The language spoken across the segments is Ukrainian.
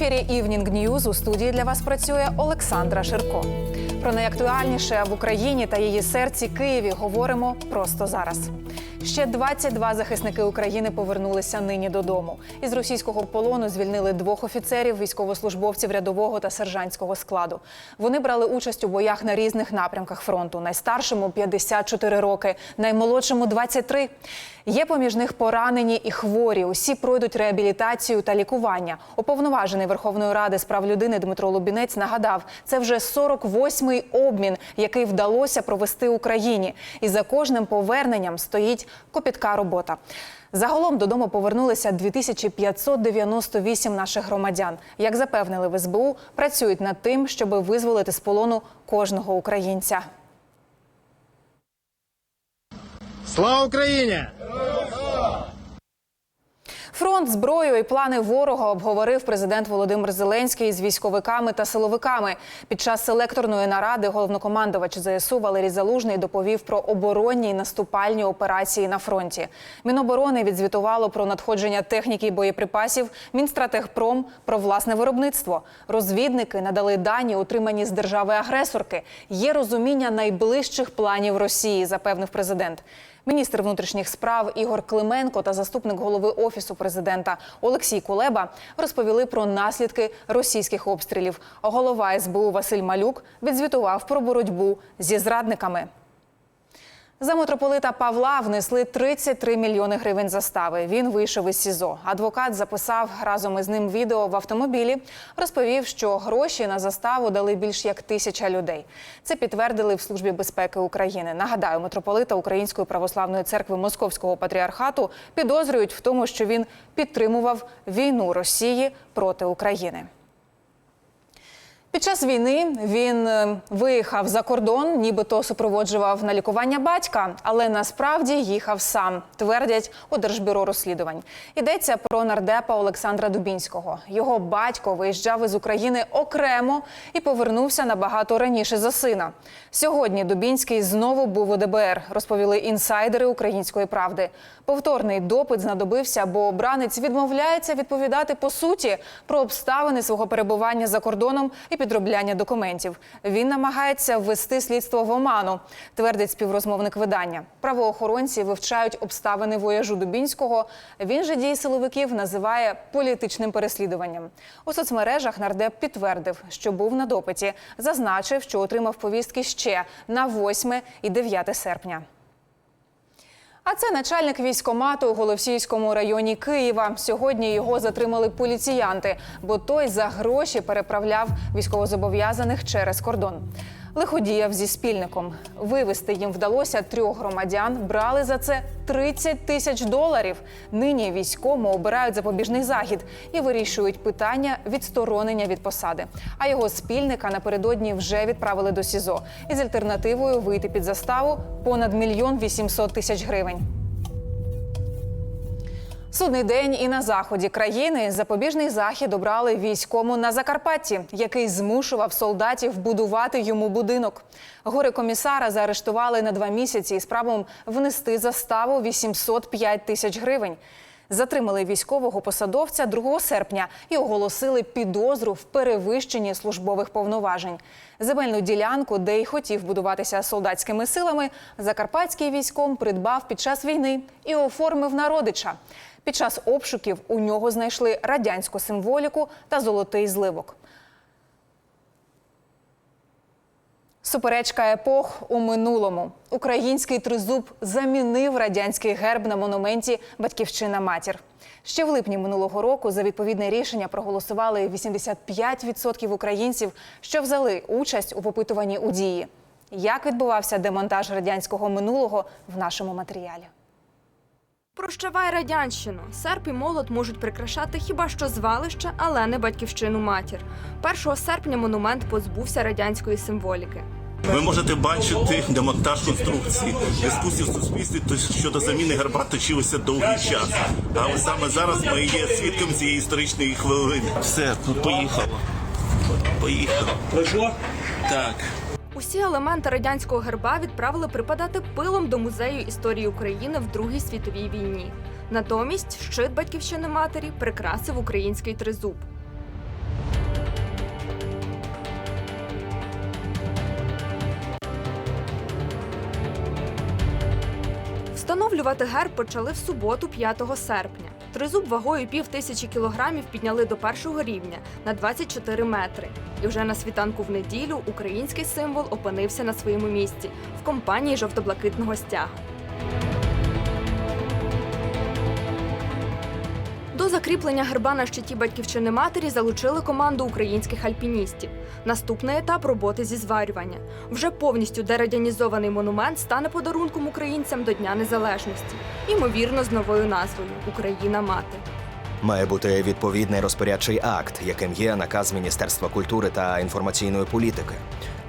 Ефірі Evening News у студії для вас працює Олександра Ширко. Про найактуальніше в Україні та її серці Києві говоримо просто зараз. Ще 22 захисники України повернулися нині додому. Із російського полону звільнили двох офіцерів, військовослужбовців рядового та сержантського складу. Вони брали участь у боях на різних напрямках фронту. Найстаршому 54 роки, наймолодшому 23. Є поміж них поранені і хворі. Усі пройдуть реабілітацію та лікування. Уповноважений Верховної Ради з прав людини Дмитро Лубінець нагадав, це вже 48-й обмін, який вдалося провести Україні. І за кожним поверненням стоїть копітка робота. Загалом додому повернулися 2598 наших громадян. Як запевнили в СБУ, працюють над тим, щоб визволити з полону кожного українця. Слава Україні! Фронт, зброю і плани ворога обговорив президент Володимир Зеленський з військовиками та силовиками. Під час селекторної наради головнокомандувач ЗСУ Валерій Залужний доповів про оборонні і наступальні операції на фронті. Міноборони відзвітувало про надходження техніки і боєприпасів. Мінстратегпром про власне виробництво. Розвідники надали дані, отримані з держави-агресорки. Є розуміння найближчих планів Росії, запевнив президент. Міністр внутрішніх справ Ігор Клименко та заступник голови офісу президента Олексій Кулеба розповіли про наслідки російських обстрілів. Голова СБУ Василь Малюк відзвітував про боротьбу зі зрадниками. За митрополита Павла внесли 33 мільйони гривень застави. Він вийшов із СІЗО. Адвокат записав разом із ним відео в автомобілі. Розповів, що гроші на заставу дали більш як тисяча людей. Це підтвердили в службі безпеки України. Нагадаю, митрополита Української православної церкви Московського патріархату підозрюють в тому, що він підтримував війну Росії проти України. Під час війни він е, виїхав за кордон, нібито супроводжував на лікування батька, але насправді їхав сам, твердять у Держбюро розслідувань. Йдеться про нардепа Олександра Дубінського. Його батько виїжджав із України окремо і повернувся набагато раніше за сина. Сьогодні Дубінський знову був у ДБР, розповіли інсайдери української правди. Повторний допит знадобився, бо обранець відмовляється відповідати по суті про обставини свого перебування за кордоном і підробляння документів. Він намагається ввести слідство в оману, твердить співрозмовник видання. Правоохоронці вивчають обставини вояжу Дубінського. Він же дії силовиків називає політичним переслідуванням. У соцмережах нардеп підтвердив, що був на допиті, зазначив, що отримав повістки ще на 8 і 9 серпня. А це начальник військомату у Голосіївському районі Києва. Сьогодні його затримали поліціянти, бо той за гроші переправляв військовозобов'язаних через кордон. Лиходіяв зі спільником. Вивезти їм вдалося трьох громадян. Брали за це 30 тисяч доларів. Нині війському обирають запобіжний захід і вирішують питання відсторонення від посади. А його спільника напередодні вже відправили до СІЗО із альтернативою вийти під заставу понад мільйон вісімсот тисяч гривень. Судний день і на заході країни запобіжний захід обрали війському на Закарпатті, який змушував солдатів будувати йому будинок. Гори комісара заарештували на два місяці із правом внести заставу 805 тисяч гривень. Затримали військового посадовця 2 серпня і оголосили підозру в перевищенні службових повноважень. Земельну ділянку, де й хотів будуватися солдатськими силами, закарпатський військом придбав під час війни і оформив на родича. Під час обшуків у нього знайшли радянську символіку та золотий зливок. Суперечка епох у минулому. Український тризуб замінив радянський герб на монументі Батьківщина матір. Ще в липні минулого року за відповідне рішення проголосували 85% українців, що взяли участь у попитуванні у дії. Як відбувався демонтаж радянського минулого в нашому матеріалі? Прощавай радянщину. Серп і молот можуть прикрашати хіба що звалище, але не батьківщину матір. 1 серпня монумент позбувся радянської символіки. Ви можете бачити демонтаж конструкції. Дискусії в суспільстві то щодо заміни герба точилися довгий час. Але саме зараз ми є свідком цієї історичної хвилини. Все, поїхав. Поїхав. Пройшло? Так. Усі елементи радянського герба відправили припадати пилом до музею історії України в Другій світовій війні. Натомість щит батьківщини матері прикрасив український тризуб. Встановлювати герб почали в суботу, 5 серпня. Тризуб вагою пів тисячі кілограмів підняли до першого рівня на 24 метри. І вже на світанку в неділю український символ опинився на своєму місці в компанії жовто-блакитного стяга. До закріплення герба на щиті батьківщини матері залучили команду українських альпіністів. Наступний етап роботи зі зварювання. Вже повністю дерадянізований монумент стане подарунком українцям до Дня Незалежності, ймовірно, з новою назвою Україна мати. Має бути відповідний розпорядчий акт, яким є наказ Міністерства культури та інформаційної політики.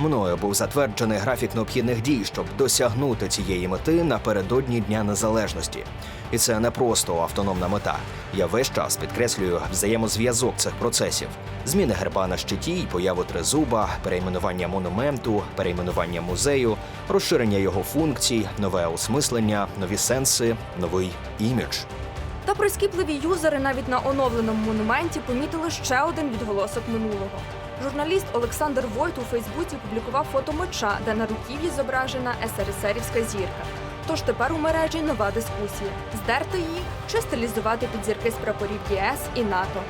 Мною був затверджений графік необхідних дій, щоб досягнути цієї мети напередодні Дня Незалежності. І це не просто автономна мета. Я весь час підкреслюю взаємозв'язок цих процесів: зміни герба на щиті, й появу тризуба, перейменування монументу, перейменування музею, розширення його функцій, нове осмислення, нові сенси, новий імідж. Та прискіпливі юзери навіть на оновленому монументі помітили ще один відголосок минулого. Журналіст Олександр Войт у Фейсбуці публікував фото меча, де на руків'ї зображена СРСРівська зірка. Тож тепер у мережі нова дискусія: здерти її чи стилізувати під зірки з прапорів ЄС і НАТО.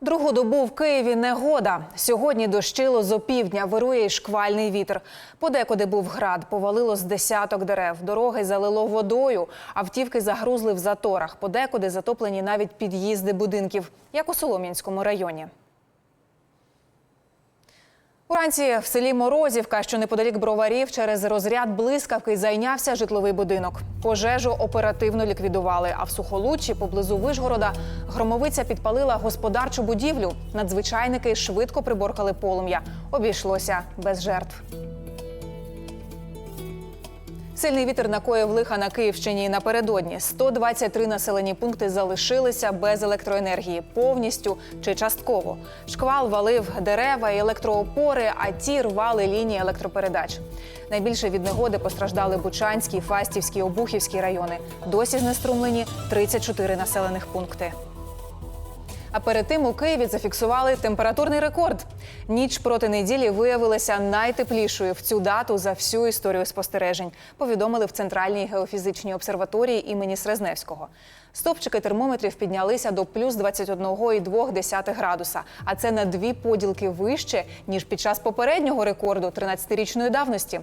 Другу добу в Києві негода. Сьогодні дощило з опівдня, вирує й шквальний вітер. Подекуди був град, повалило з десяток дерев. Дороги залило водою, автівки загрузли в заторах. Подекуди затоплені навіть під'їзди будинків, як у Солом'янському районі. Уранці в селі Морозівка, що неподалік броварів, через розряд блискавки зайнявся житловий будинок. Пожежу оперативно ліквідували. А в Сухолуччі, поблизу Вишгорода, громовиця підпалила господарчу будівлю. Надзвичайники швидко приборкали полум'я. Обійшлося без жертв. Сильний вітер накоїв лиха на Київщині напередодні. 123 населені пункти залишилися без електроенергії повністю чи частково. Шквал валив дерева і електроопори, а ті рвали лінії електропередач. Найбільше від негоди постраждали Бучанський, Фастівський, Обухівський райони. Досі знеструмлені 34 населених пункти. А перед тим у Києві зафіксували температурний рекорд. Ніч проти неділі виявилася найтеплішою в цю дату за всю історію спостережень. Повідомили в Центральній геофізичній обсерваторії імені Срезневського. Стопчики термометрів піднялися до плюс 21,2 градуса, а це на дві поділки вище ніж під час попереднього рекорду 13-річної давності.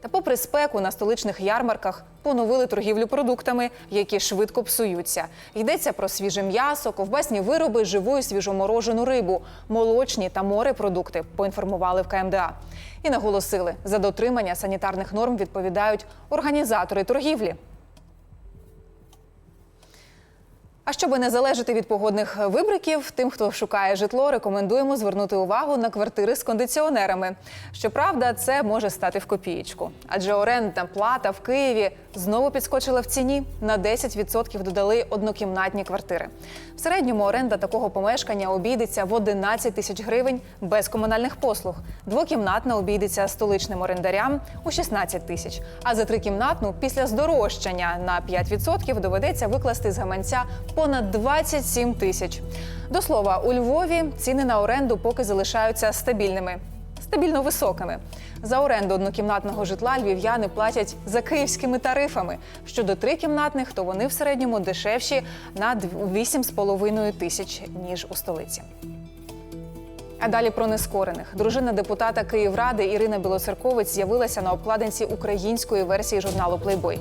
Та, попри спеку на столичних ярмарках поновили торгівлю продуктами, які швидко псуються. Йдеться про свіже м'ясо, ковбасні вироби, живу і свіжоморожену рибу, молочні та морепродукти. Поінформували в КМДА. І наголосили, за дотримання санітарних норм відповідають організатори торгівлі. А щоб не залежати від погодних вибриків, тим, хто шукає житло, рекомендуємо звернути увагу на квартири з кондиціонерами. Щоправда, це може стати в копієчку. Адже орендна плата в Києві знову підскочила в ціні. На 10% додали однокімнатні квартири. В середньому оренда такого помешкання обійдеться в 11 тисяч гривень без комунальних послуг. Двокімнатна обійдеться столичним орендарям у 16 тисяч. А за трикімнатну після здорожчання на 5% доведеться викласти з гаманця понад 27 тисяч. До слова, у Львові ціни на оренду поки залишаються стабільними. Стабільно високими за оренду однокімнатного житла львів'яни платять за київськими тарифами. Щодо трикімнатних, то вони в середньому дешевші на 8,5 тисяч ніж у столиці. А далі про нескорених. Дружина депутата Київради Ірина Білоцерковець з'явилася на обкладинці української версії журналу Плейбой.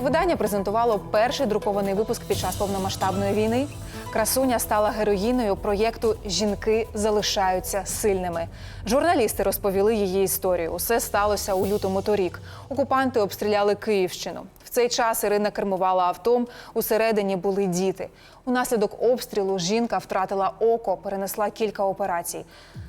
Видання презентувало перший друкований випуск під час повномасштабної війни. Красуня стала героїною проєкту Жінки залишаються сильними. Журналісти розповіли її історію. Усе сталося у лютому торік. Окупанти обстріляли Київщину. В цей час Ірина кермувала автом. Усередині були діти. Унаслідок обстрілу жінка втратила око, перенесла кілька операцій.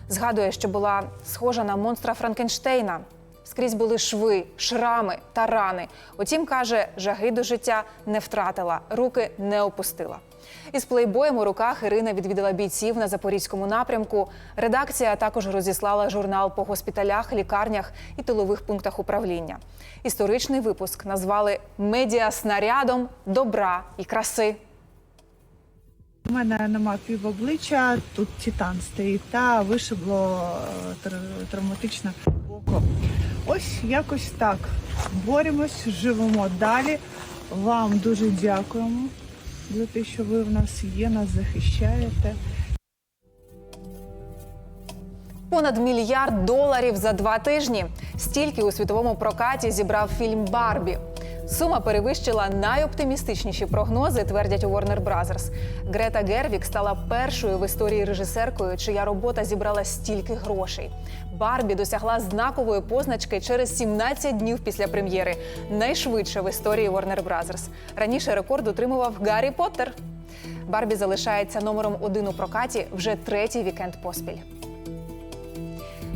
Згадує, що була схожа на монстра Франкенштейна. Скрізь були шви, шрами та рани. Утім, каже, жаги до життя не втратила, руки не опустила. Із плейбоєм у руках Ірина відвідала бійців на запорізькому напрямку. Редакція також розіслала журнал по госпіталях, лікарнях і тилових пунктах управління. Історичний випуск назвали медіа снарядом добра і краси. У мене нема півобличчя, тут титан стоїть та вишибло е, тр- травматично око. ось якось так. Боремось, живемо далі. Вам дуже дякуємо за те, що ви в нас є, нас захищаєте. Понад мільярд доларів за два тижні. Стільки у світовому прокаті зібрав фільм Барбі. Сума перевищила найоптимістичніші прогнози, твердять у Warner Brothers. Грета Гервік стала першою в історії режисеркою, чия робота зібрала стільки грошей. Барбі досягла знакової позначки через 17 днів після прем'єри, найшвидше в історії Warner Brothers. Раніше рекорд утримував Гаррі Поттер. Барбі залишається номером один у прокаті вже третій вікенд поспіль.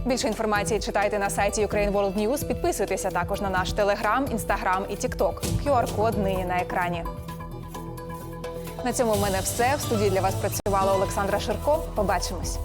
Більше інформації читайте на сайті Ukraine World News. Підписуйтеся також на наш телеграм, інстаграм і тікток. QR-код нині на екрані. На цьому в мене все. В студії для вас працювала Олександра Ширко. Побачимось.